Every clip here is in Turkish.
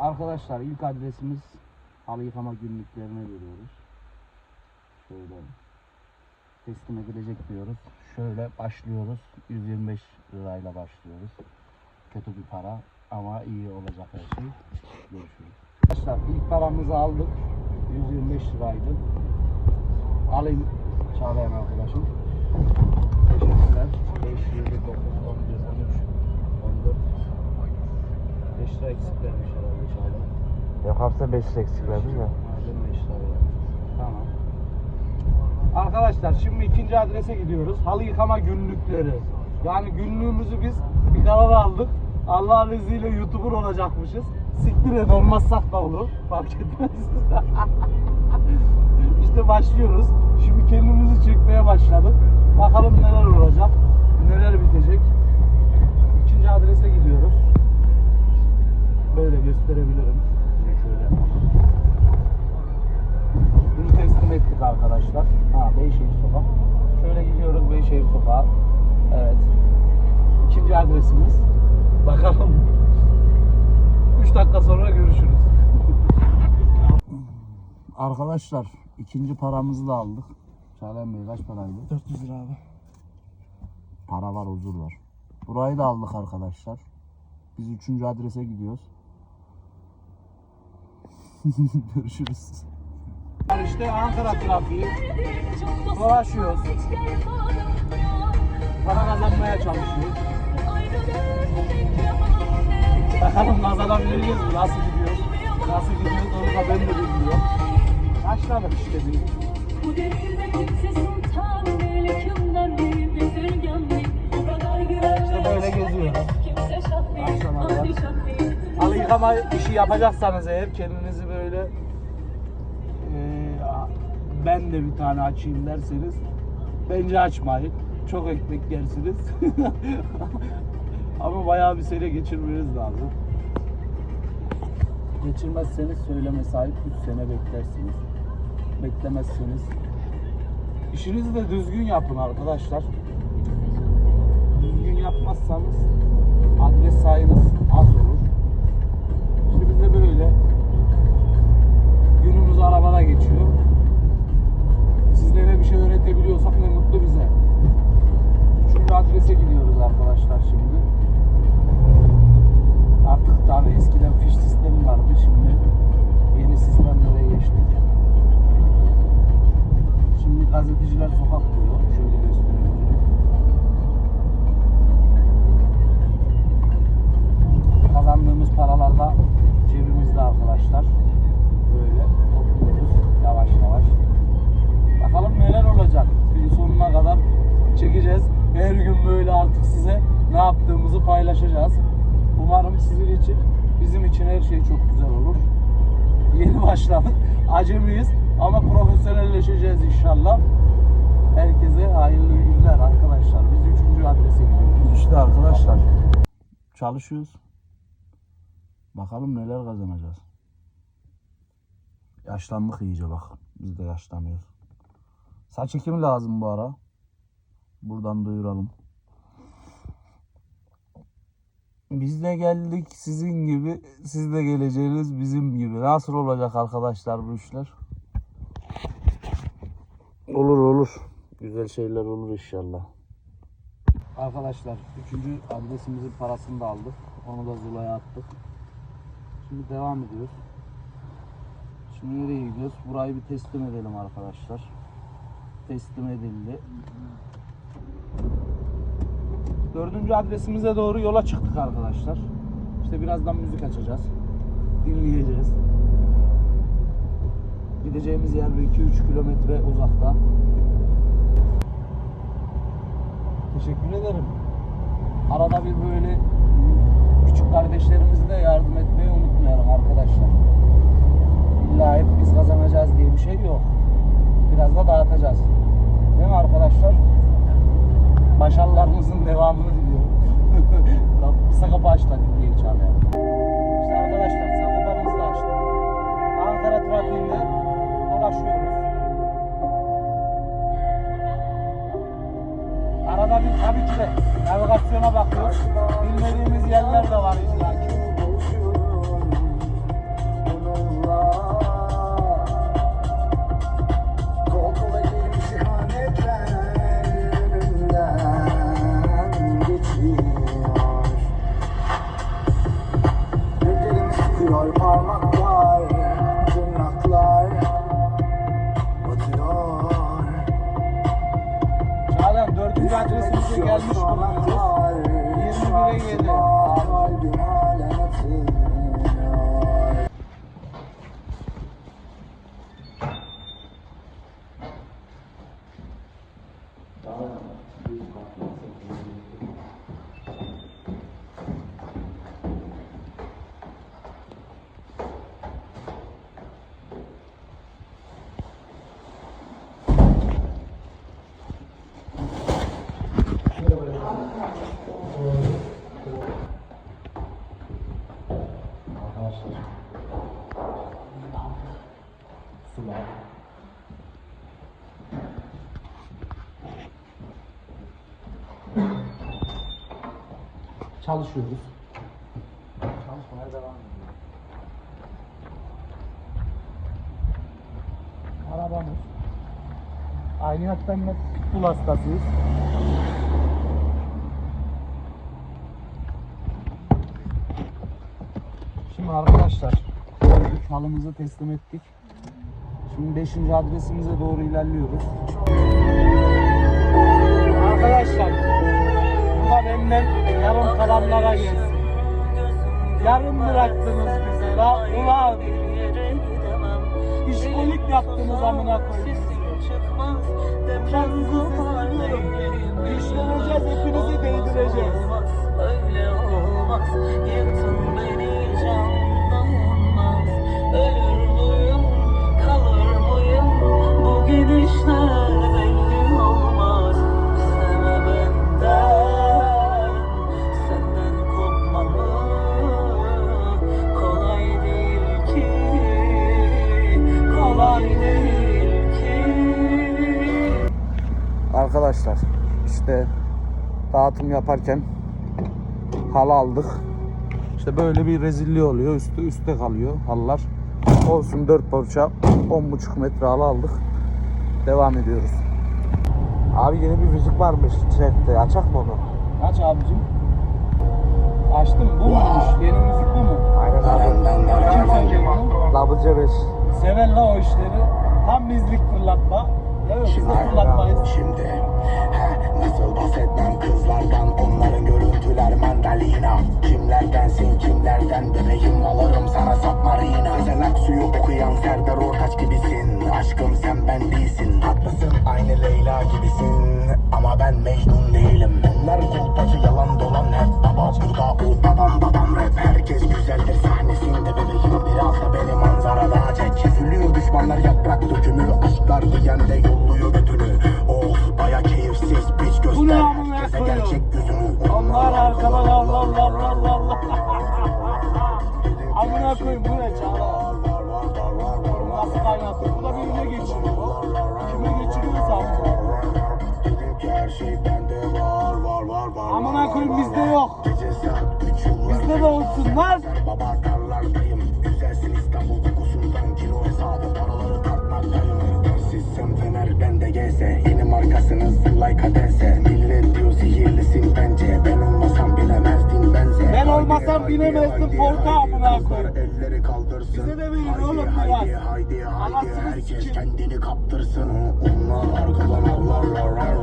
Arkadaşlar ilk adresimiz halı yıkama günlüklerine veriyoruz. Şöyle teslim edilecek diyoruz. Şöyle başlıyoruz. 125 lirayla başlıyoruz. Kötü bir para ama iyi olacak her şey. Görüşürüz. Arkadaşlar ilk paramızı aldık. 125 liraydı. Alayım Çağlayan arkadaşım. Teşekkürler. 5, 7, 9, 11, 13, 14. 5 lira eksik vermiş herhalde Çağlayan. Yaparsa 5 eksik verdi de. Madem 5 lira verdi. Tamam. Arkadaşlar şimdi ikinci adrese gidiyoruz. Halı yıkama günlükleri. Yani günlüğümüzü biz bir kanala aldık. Allah'ın izniyle YouTuber olacakmışız. Siktir et olmazsak da olur. Fark etmez. işte başlıyoruz. Şimdi kendimizi çekmeye başladık. Bakalım neler olacak. Neler bitecek. İkinci adrese gidiyoruz. Böyle gösterebilirim. Şöyle. Bunu teslim ettik arkadaşlar. Ha Beyşehir Sokak. Şöyle gidiyoruz Beyşehir Sokağa. Evet. İkinci adresimiz. Bakalım. 3 dakika sonra görüşürüz. Arkadaşlar ikinci paramızı da aldık. Çağlayan Bey kaç paraydı? 400 lira abi. Para var, huzur var. Burayı da aldık arkadaşlar. Biz üçüncü adrese gidiyoruz. Görüşürüz. İşte Ankara trafiği. Dolaşıyoruz. Para kazanmaya çalışıyoruz. Bakalım kazanabileceğiz mi? Nasıl gidiyoruz? Nasıl gidiyoruz onu da ben de bilmiyorum. Başladık işte bir. Bu devirde kimse sultan değil, hükümdar değil, bezirgan değil. Bu kadar güven İşte böyle geziyoruz. Kimse şah değil, Akşama kadar. Halı yıkama işi yapacaksanız eğer kendinizi böyle eee, ben de bir tane açayım derseniz bence açmayın. Çok ekmek yersiniz. Ama bayağı bir sene geçirmeniz lazım. Geçirmezseniz söyleme sahip 3 sene beklersiniz. Beklemezseniz işinizi de düzgün yapın arkadaşlar. Düzgün yapmazsanız adres sayınız az olur. İşte biz de böyle günümüz arabada geçiyor. Sizlere bir şey öğretebiliyorsak ne mutlu bize. Üçüncü adrese gidiyoruz arkadaşlar şimdi. Artık tabii eskiden fiş sistemi vardı şimdi yeni sistemlere geçtik. Gazeteciler sokak diyor. Şöyle gösteriyorum. Kazandığımız paralar da cebimizde arkadaşlar. Böyle topluyoruz yavaş yavaş. Bakalım neler olacak. Gün sonuna kadar çekeceğiz. Her gün böyle artık size ne yaptığımızı paylaşacağız. Umarım sizin için, bizim için her şey çok güzel olur. Yeni başladık. Acemiyiz ama profesyonelleşeceğiz inşallah. Herkese hayırlı günler arkadaşlar. Biz üçüncü adrese gidiyoruz. İşte arkadaşlar çalışıyoruz. Bakalım neler kazanacağız. Yaşlandık iyice bak. Biz de yaşlanıyoruz. Saç ekimi lazım bu ara. Buradan duyuralım. Biz de geldik sizin gibi. Siz de geleceğiniz bizim gibi. Nasıl olacak arkadaşlar bu işler? Olur olur. Güzel şeyler olur inşallah. Arkadaşlar üçüncü adresimizin parasını da aldık. Onu da Zula'ya attık. Şimdi devam ediyoruz. Şimdi nereye gidiyoruz? Burayı bir teslim edelim arkadaşlar. Teslim edildi. Dördüncü adresimize doğru yola çıktık arkadaşlar. İşte birazdan müzik açacağız. Dinleyeceğiz. Gideceğimiz yer bir 2-3 kilometre uzakta. Teşekkür ederim. Arada bir böyle küçük kardeşlerimize de yardım etmeyi unutmayalım arkadaşlar. İlla hep biz kazanacağız diye bir şey yok. Biraz da dağıtacağız. Değil mi arkadaşlar? Başarılarımızın devamını diliyorum. Sakapa açtık diye çağırıyor. İşte arkadaşlar Sakopa'mızı da açtık. Ankara trafiğinde dolaşıyoruz. Bir tabii ki de navigasyona bakıyoruz. Bilmediğimiz yerler de var illa gelmiş bulunuyoruz. 21'e 7. Çalışıyoruz. Çalışmaya devam ediyoruz. Arabamız. Aynı hattan da pitbull hastasıyız. Şimdi arkadaşlar halımızı teslim ettik. Şimdi 5. adresimize doğru ilerliyoruz. Arkadaşlar da benden yarım kalanlara gelsin. Yarım bıraktınız bizi la ulan. İşkolik yaptınız amına koyayım. İşleneceğiz hepinizi değdireceğiz. Öyle olmaz Yıktın beni candan yanmaz Ölür müyüm kalır mıyım Bu gidişler Arkadaşlar işte dağıtım yaparken halı aldık. İşte böyle bir rezilliği oluyor. Üstü üstte kalıyor halılar. Olsun 4 parça 10,5 metre halı aldık. Devam ediyoruz. Abi yeni bir müzik varmış trendde. Açak mı onu? Aç abicim. Açtım. Bu muymuş? Yeni müzik bu mu? Aynen abi. Kim söylüyor bunu? Labıca 5. Seven la o işleri. Tam bizlik fırlatma. Evet. Şimdi he, nasıl bahsetmem kızlardan Onların görüntüler mandalina. Kimlerdensin kimlerden bebeğim alırım sana submarina Sezen Aksu'yu okuyan Serdar Ortaç gibisin. Aşkım sen ben değilsin. Haklısın aynı Leyla gibisin. Ama ben Mecnun değilim. Onlar kolpacı yalan dolan hep baba Burada o babam babam rap. Herkes güzeldir sahnesinde bebeğim. Biraz da beni manzarada çek Üzülüyor düşmanlar yaprak dökümü Aşklar diyen de yolluyor götünü Of baya keyifsiz piç Bu göster ne amına Herkese gerçek yüzünü Onlar arkadan Allah Allah Allah Allah Amına koyayım bu ne Çağla? Nasıl kaynattı? Bu da birine geçiriyor. Kime geçiriyorsa amına. Her şey bende var var var var Amına koyayım bizde yok. Bizde de olsun lan. Baba gelse Yeni markasınız like adense Millet diyor sihirlisin bence. Ben olmasam bilemezdin benze. Ben olmasam bilemezdin haydi, amına koyayım. Elleri kaldırsın. Bize de verin oğlum haydi, biraz. Haydi haydi. Herkes kendini kaptırsın. Onlar arkadan avlarlar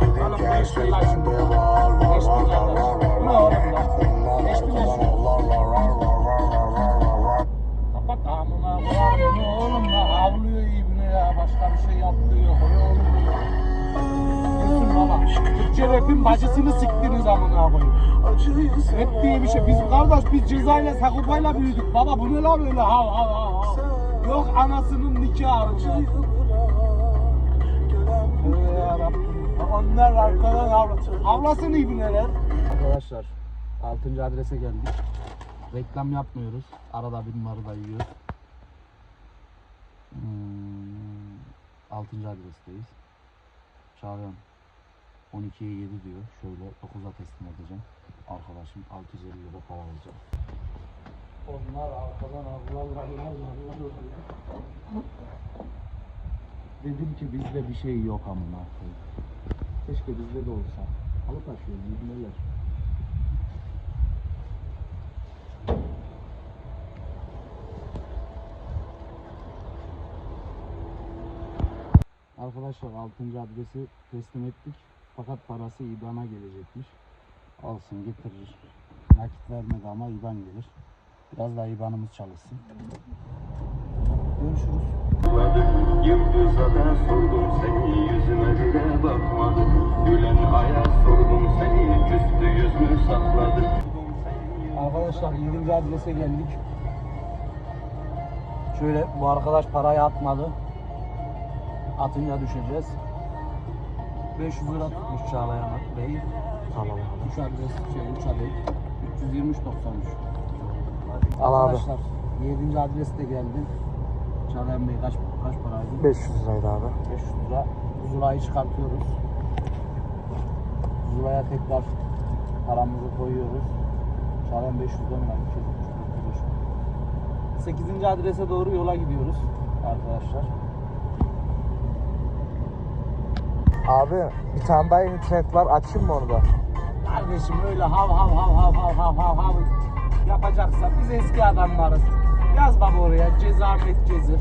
Dedim ki her şey bende var var var var var lan? Onlar arkadan avlarlar Kapat amına koyayım ne oğlum başka bir şey yaptığı yok o ne oğlum bu ya. Dursun baba Türkçe rapin bacısını siktiniz amına koyayım. Rap diye bir şey biz kardeş biz cezayla sakupayla büyüdük baba bu ne la böyle hav hav hav. Yok anasının nikahı. Onlar arkadan avla. Avlasın ibneler. Arkadaşlar 6. adrese geldik. Reklam yapmıyoruz. Arada bir numarı da yiyoruz. Hmm, 6. adresteyiz. Çağırıyorum. 12'ye 7 diyor. Şöyle 9'a teslim edeceğim. Arkadaşım 650 lira para alacak. Onlar arkadan avlarlar. Dedim ki bizde bir şey yok amına. Keşke bizde de olsa. Halı taşıyoruz, ibneler. Arkadaşlar 6. adresi teslim ettik. Fakat parası IBAN'a gelecekmiş. Alsın getirir. Nakit vermedi ama IBAN gelir. Biraz daha IBAN'ımız çalışsın. Görüşürüz. Yıldıza da sordum seni yüzüme bile bakmadı Gülen aya sordum seni küstü yüz mü sakladı Arkadaşlar 7. adrese geldik. Şöyle bu arkadaş parayı atmadı. Atınca düşeceğiz. 500 lira tutmuş Çağlayan Bey. Tamam abi. 3 adres şey 3 adet. 323.93. Al abi. Arkadaşlar 7. adres de geldi. Çağlayan Bey kaç kaç paraydı? 500 liraydı abi. 500 lira. Zula'yı çıkartıyoruz. Zula'ya tekrar paramızı koyuyoruz. Çağlayan 500 lira mı? 8. adrese doğru yola gidiyoruz arkadaşlar. Abi bir tane daha yeni trend var. Açayım mı onu da? Kardeşim öyle hav hav hav hav hav hav hav hav yapacaksa biz eski adamlarız. Yaz baba oraya cezamet cezir.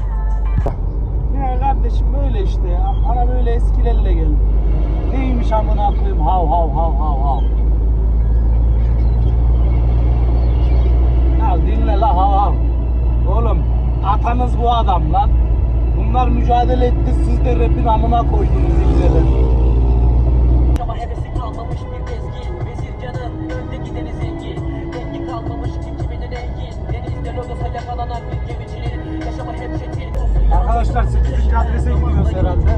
Ya kardeşim böyle işte ya. Bana böyle eskilerle gel. Neymiş amına koyayım hav hav hav hav hav. Ya dinle la hav hav. Oğlum atanız bu adam lan. Bunlar mücadele etti siz de rapin amına koydunuz iyileri. Ama hevesi kalmamış bir bezgin Vezir canım önde gideni zengin Rengi kalmamış kim kiminin engin Denizde yakalanan bir gemicinin Yaşama hep çetin Arkadaşlar 8. adrese gidiyoruz herhalde.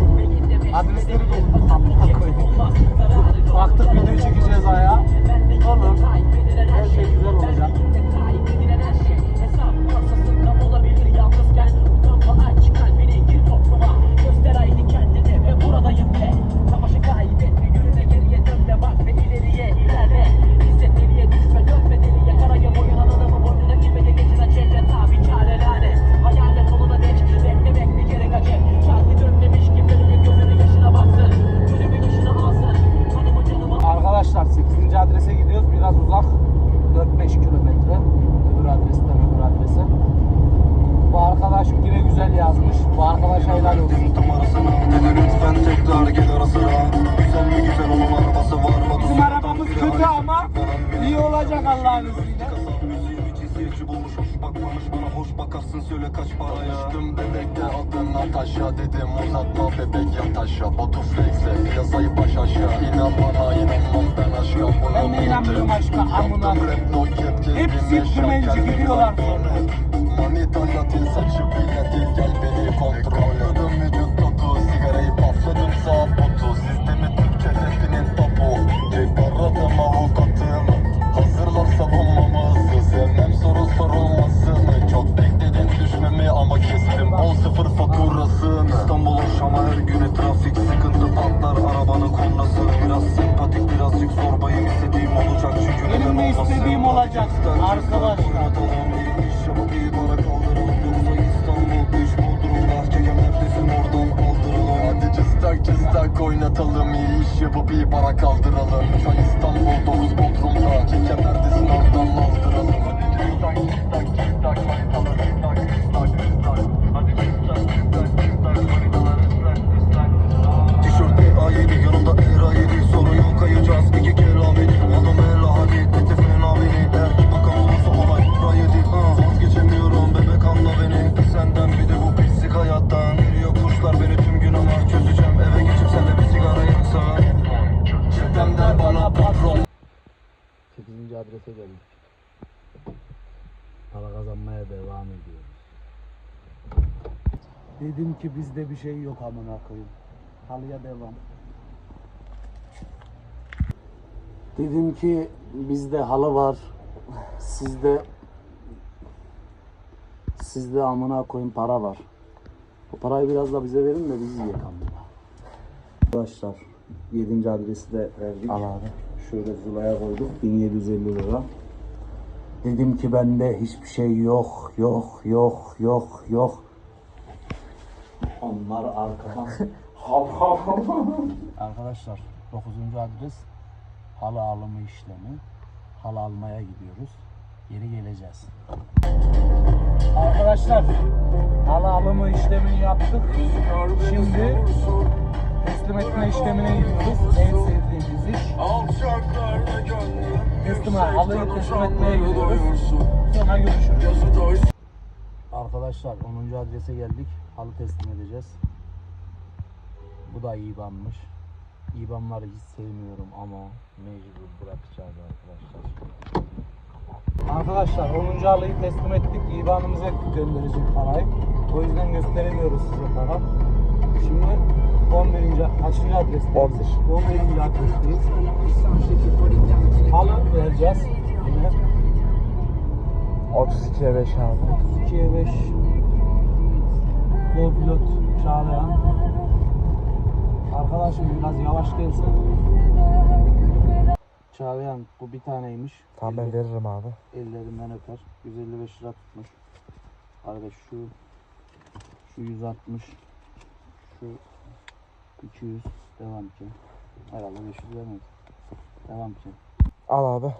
Adresleri koyayım. Baktık video çekeceğiz ayağa. Olur. Her şey güzel olacak. Piyasayı baş aşağı İnan bana inanmam ben aşka Buna Ben de inanmıyorum aşka, amına. Hepsi dümenci gidiyorlar kontrol et. Manita latin saçı gel beni kontrol birazcık zorbayım istediğim olacak çünkü Benim de olmasın? istediğim olacak. Arkadaşlar. Yapıp iyi para kaldıralım Yoksa İstanbul iş Bodrum'da. Çeken neredesin oradan aldıralım Hadi cıstak cıstak oynatalım iyi iş yapıp iyi para kaldıralım. Şu an İstanbul 9 Bodrum'da bizde bir şey yok amına koyayım. Halıya devam. Dedim ki bizde halı var. Sizde sizde amına koyayım para var. O parayı biraz da bize verin de biz yiyelim amına. Arkadaşlar 7. adresi de verdik. Al abi. Şöyle Zula'ya koyduk 1750 lira. Dedim ki bende hiçbir şey yok, yok, yok, yok, yok. Onlar arkadan hav hav hav. Arkadaşlar 9. adres halı alımı işlemi. Halı almaya gidiyoruz. Geri geleceğiz. Arkadaşlar halı alımı işlemini yaptık. Şimdi teslim etme işlemine gidiyoruz. En sevdiğimiz iş. Alçaklarda gönlüm Teslim halıyı teslim etmeye gidiyoruz. Sonra görüşürüz. Arkadaşlar 10. adrese geldik. Halı teslim edeceğiz. Bu da İBAN'mış. İBAN'ları hiç sevmiyorum ama mecbur bırakacağız arkadaşlar. Arkadaşlar 10. halıyı teslim ettik. İBAN'ımıza gönderecek parayı. O yüzden gösteremiyoruz size para. Şimdi 11. kaçıncı adresteyiz? 11. adresteyiz. Halı vereceğiz. Yine 32'ye 5 abi. 2'ye 5 Go pilot Çağlayan Arkadaşım biraz yavaş gelsin Çağlayan bu bir taneymiş Tamam ben veririm abi. Ellerinden öper 155 lira tutmuş Arkadaş şu Şu 160 Şu 200 Devam ki Herhalde 500 vermedi Devam ki Al abi.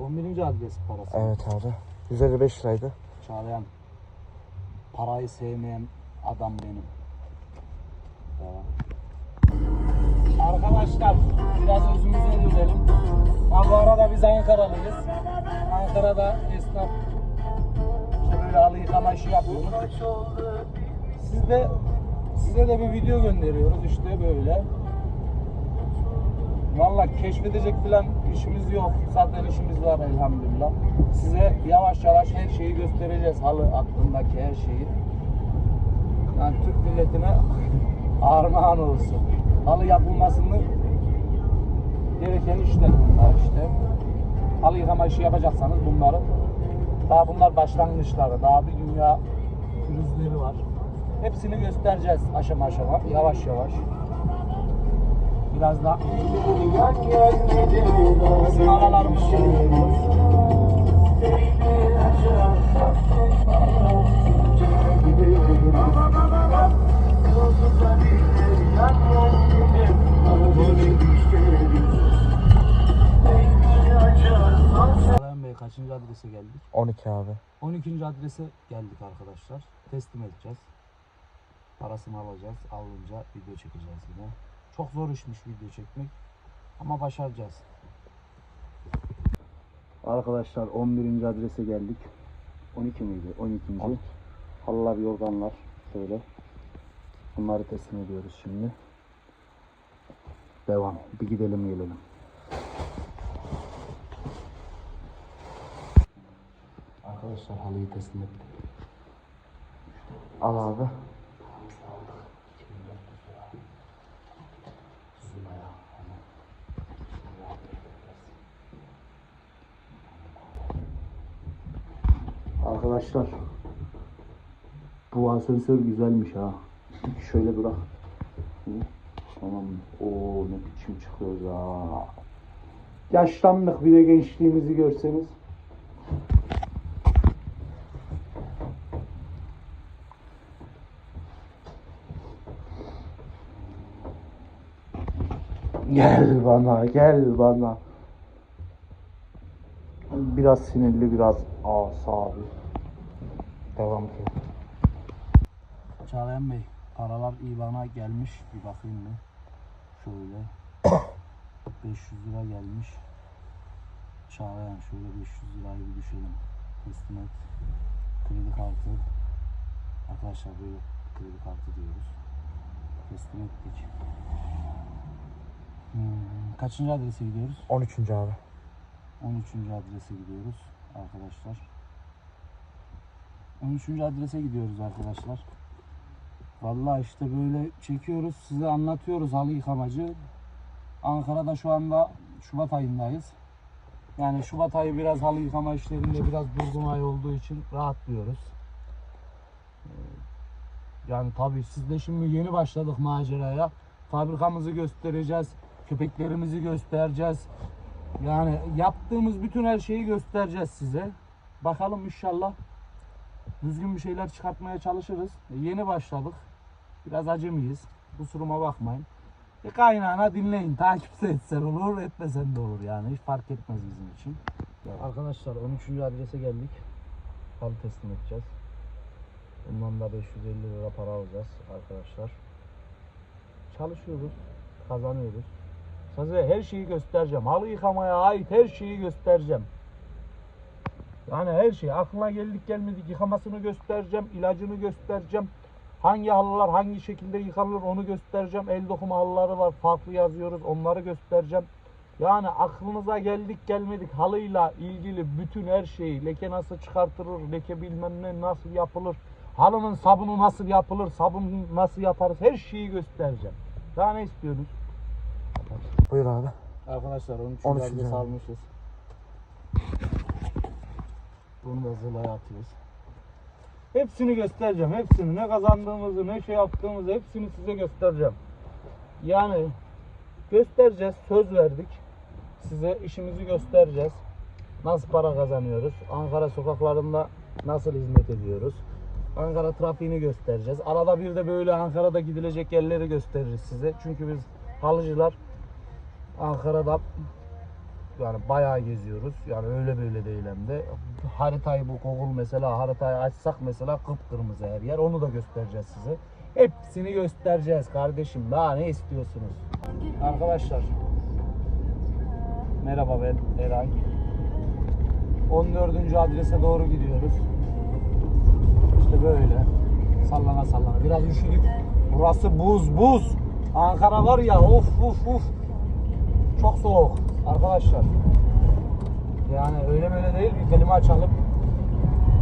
11. adres parası Evet abi. 155 liraydı. Çağlayan parayı sevmeyen adam benim. Devam. Arkadaşlar biraz özümüze dönelim. Ha, bu arada biz Ankaralıyız. Ankara'da esnaf işte böyle halı yıkama işi yapıyoruz. Siz de size de bir video gönderiyoruz işte böyle. Valla keşfedecek falan işimiz yok. Zaten işimiz var elhamdülillah. Size yavaş yavaş her şeyi göstereceğiz. Halı hakkındaki her şeyi. Yani Türk milletine armağan olsun. Halı yapılmasını gereken işler bunlar işte. Halı yıkama işi yapacaksanız bunları daha bunlar başlangıçları. Daha bir dünya pürüzleri var. Hepsini göstereceğiz aşama aşama, yavaş yavaş. Biraz da bizim aralarımız kaçıncı adrese geldik? 12 abi. 12. adrese geldik arkadaşlar. Teslim edeceğiz. Parasını alacağız. Alınca video çekeceğiz yine. Çok zor işmiş video çekmek. Ama başaracağız. Arkadaşlar 11. adrese geldik. 12 miydi? 12. Halılar, yorganlar. Şöyle. Bunları teslim ediyoruz şimdi. Devam. Bir gidelim gelelim. Arkadaşlar halıyı teslim ettik. Al abi. Arkadaşlar bu asansör güzelmiş ha. Şöyle bırak. Tamam. Oo ne biçim çıkıyoruz ha. Yaşlandık bir de gençliğimizi görseniz. Gel bana, gel bana. Biraz sinirli, biraz asabi. Devam ki. Çağlayan Bey, paralar IBAN'a gelmiş. Bir bakayım mı? Şöyle. 500 lira gelmiş. Çağlayan şöyle 500 lirayı bir düşelim. Teslim et. Kredi kartı. Arkadaşlar böyle kredi kartı diyoruz. Teslim ettik. Hmm, kaçıncı adrese gidiyoruz? 13. abi. 13. adrese gidiyoruz arkadaşlar. 13. adrese gidiyoruz arkadaşlar. Vallahi işte böyle çekiyoruz, size anlatıyoruz halı yıkamacı. Ankara'da şu anda Şubat ayındayız. Yani Şubat ayı biraz halı yıkama işlerinde biraz durgun ay olduğu için rahatlıyoruz. Ee, Yani tabii siz de şimdi yeni başladık maceraya. Fabrikamızı göstereceğiz, köpeklerimizi göstereceğiz. Yani yaptığımız bütün her şeyi göstereceğiz size. Bakalım inşallah düzgün bir şeyler çıkartmaya çalışırız. E, Yeni başladık. Biraz acemiyiz. Kusuruma bakmayın. E kaynağına dinleyin. Takipte etsen olur, etmesen de olur yani. Hiç fark etmez bizim için. Arkadaşlar 13. adrese geldik. Halı teslim edeceğiz. Bundan da 550 lira para alacağız arkadaşlar. çalışıyoruz, kazanıyoruz. Size her şeyi göstereceğim. Halı yıkamaya ait her şeyi göstereceğim. Yani her şey. Aklına geldik gelmedik yıkamasını göstereceğim, ilacını göstereceğim. Hangi halılar hangi şekilde yıkanır onu göstereceğim. El dokuma halıları var farklı yazıyoruz onları göstereceğim. Yani aklınıza geldik gelmedik halıyla ilgili bütün her şeyi leke nasıl çıkartılır, leke bilmem ne nasıl yapılır, halının sabunu nasıl yapılır, sabun nasıl yaparız her şeyi göstereceğim. Daha ne istiyorsunuz? Buyur abi. Arkadaşlar 13. 13. adres adres. almışız. Bunu da zılaya atıyoruz. Hepsini göstereceğim. Hepsini. Ne kazandığımızı, ne şey yaptığımızı hepsini size göstereceğim. Yani göstereceğiz. Söz verdik. Size işimizi göstereceğiz. Nasıl para kazanıyoruz? Ankara sokaklarında nasıl hizmet ediyoruz? Ankara trafiğini göstereceğiz. Arada bir de böyle Ankara'da gidilecek yerleri gösteririz size. Çünkü biz halıcılar Ankara'da yani bayağı geziyoruz. Yani öyle böyle değil hem de. Haritayı bu Google mesela haritayı açsak mesela kıpkırmızı her yer. Onu da göstereceğiz size. Hepsini göstereceğiz kardeşim. Daha ne istiyorsunuz? Arkadaşlar. Merhaba ben Eray. 14. adrese doğru gidiyoruz. İşte böyle. Sallana sallana. Biraz üşüdük. Burası buz buz. Ankara var ya of of of. Çok soğuk arkadaşlar. Yani öyle böyle değil bir kelime açalım.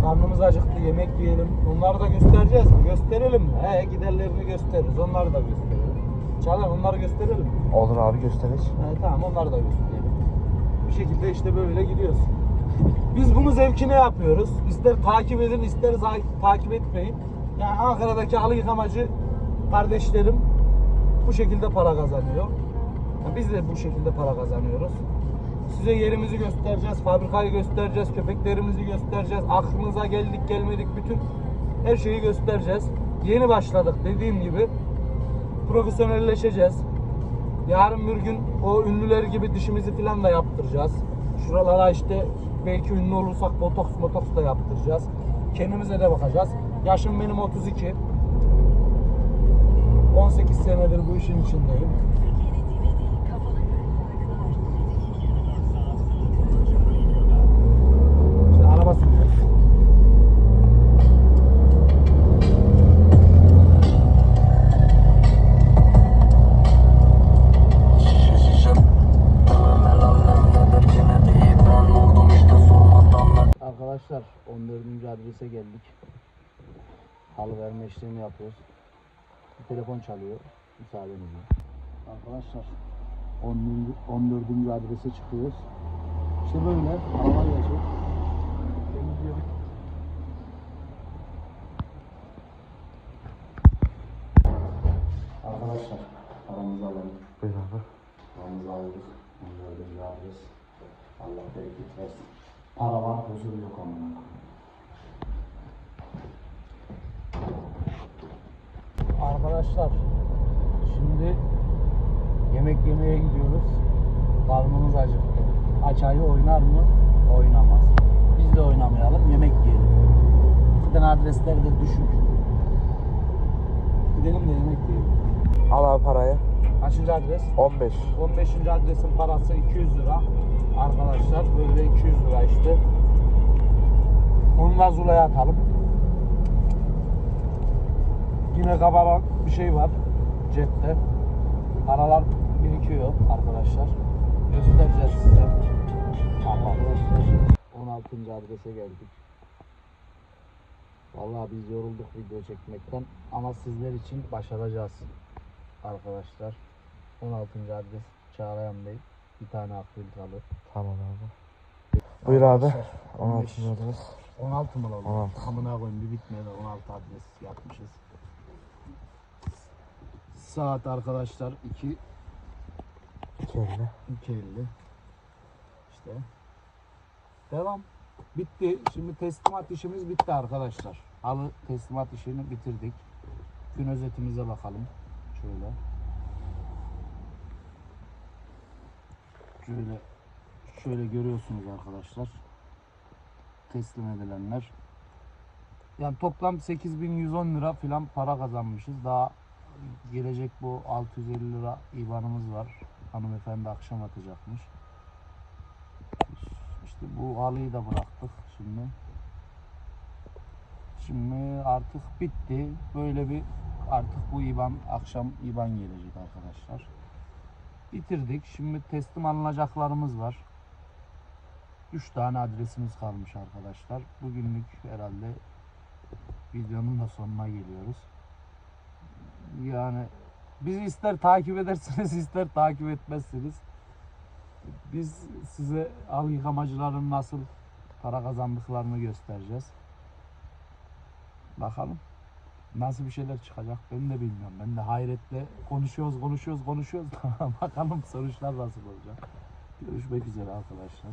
Karnımız acıktı yemek yiyelim. Onları da göstereceğiz mi? Gösterelim mi? He giderlerini gösteririz. Onları da gösterelim. Çağlar onları gösterelim mi? Olur abi gösteririz. He, tamam onları da gösterelim. Bir şekilde işte böyle gidiyoruz. Biz bunu zevkine yapıyoruz. İster takip edin ister takip etmeyin. Yani Ankara'daki halı yıkamacı kardeşlerim bu şekilde para kazanıyor. Biz de bu şekilde para kazanıyoruz. Size yerimizi göstereceğiz, fabrikayı göstereceğiz, köpeklerimizi göstereceğiz. Aklınıza geldik gelmedik bütün her şeyi göstereceğiz. Yeni başladık dediğim gibi. Profesyonelleşeceğiz. Yarın bir gün o ünlüler gibi dişimizi falan da yaptıracağız. Şuralara işte belki ünlü olursak botoks motoks da yaptıracağız. Kendimize de bakacağız. Yaşım benim 32. 18 senedir bu işin içindeyim. 14. adrese geldik. Halı verme işlemi yapıyoruz. Bir telefon çalıyor. Müsaadenizle. Arkadaşlar 14. 14. adrese çıkıyoruz. İşte böyle havalar. Temizliyoruz. Arkadaşlar paramızı alalım. Buyur abi. Paramızı alıyoruz. 14. adres. Allah bereket versin. Para var, huzur yok amına. Arkadaşlar, şimdi yemek yemeye gidiyoruz. Karnımız acıktı. Açayı oynar mı? Oynamaz. Biz de oynamayalım, yemek yiyelim. Zaten adresler de düşük. Gidelim de yemek yiyelim. Al abi parayı. Kaçıncı adres? 15. 15. adresin parası 200 lira. Arkadaşlar böyle 200 lira işte. Onu da Zula'ya atalım. Yine kabaran bir şey var cepte. Paralar birikiyor arkadaşlar. Göstereceğiz size. Arkadaşlar 16. adrese geldik. Vallahi biz yorulduk video çekmekten ama sizler için başaracağız arkadaşlar. 16. adres Çağlayan Bey. Bir tane akbil kalır. Tamam abi. Buyur abi. Arkadaşlar, 16. 15. adres. 16 mı oldu? 16. Amına koyayım bir bitmedi 16 adres yapmışız. Saat arkadaşlar 2 250. 2.50 İşte Devam. Bitti. Şimdi teslimat işimiz bitti arkadaşlar. Halı teslimat işini bitirdik. Gün özetimize bakalım. Şöyle. Şöyle şöyle görüyorsunuz arkadaşlar. Teslim edilenler. Yani toplam 8110 lira falan para kazanmışız. Daha gelecek bu 650 lira IBAN'ımız var. Hanımefendi akşam atacakmış. İşte bu halıyı da bıraktık şimdi. Şimdi artık bitti. Böyle bir artık bu IBAN akşam IBAN gelecek arkadaşlar. Bitirdik. Şimdi teslim alınacaklarımız var. 3 tane adresimiz kalmış arkadaşlar. Bugünlük herhalde videonun da sonuna geliyoruz. Yani bizi ister takip edersiniz ister takip etmezsiniz. Biz size al yıkamacıların nasıl para kazandıklarını göstereceğiz. Bakalım nasıl bir şeyler çıkacak ben de bilmiyorum. Ben de hayretle konuşuyoruz konuşuyoruz konuşuyoruz. Bakalım sonuçlar nasıl olacak. Görüşmek üzere arkadaşlar.